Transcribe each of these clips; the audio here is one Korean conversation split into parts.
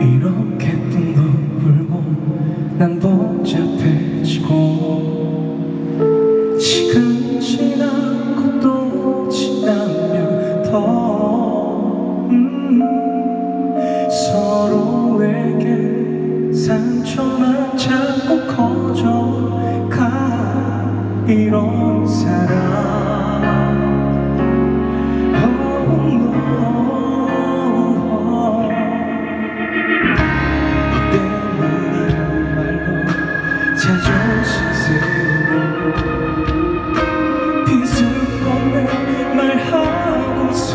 이렇게 뜬 거 울고 난 복잡해. 상처만 자꾸 커져가 이런 사람. oh, no. 때문이란 말로 자존심 세우고 비수건을 말하고서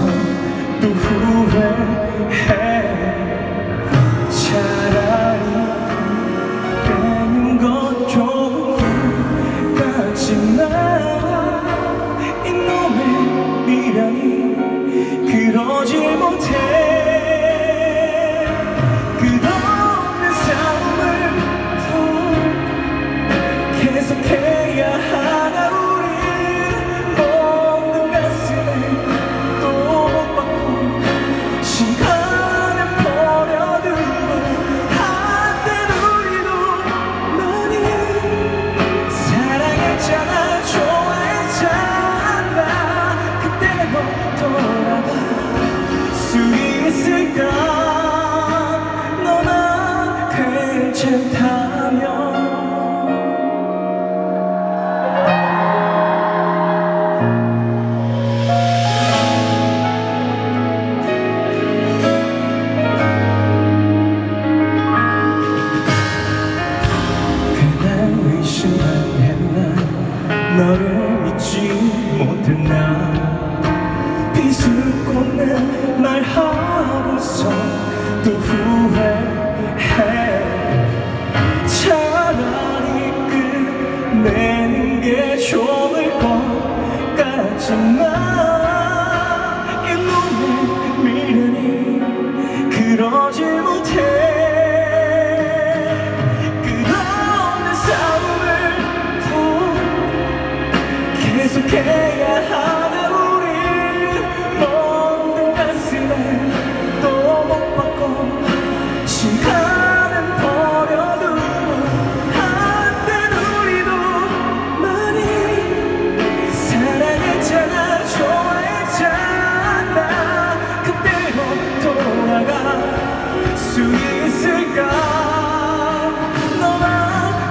또 후회해. tonight. 너를 some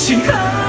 心疼。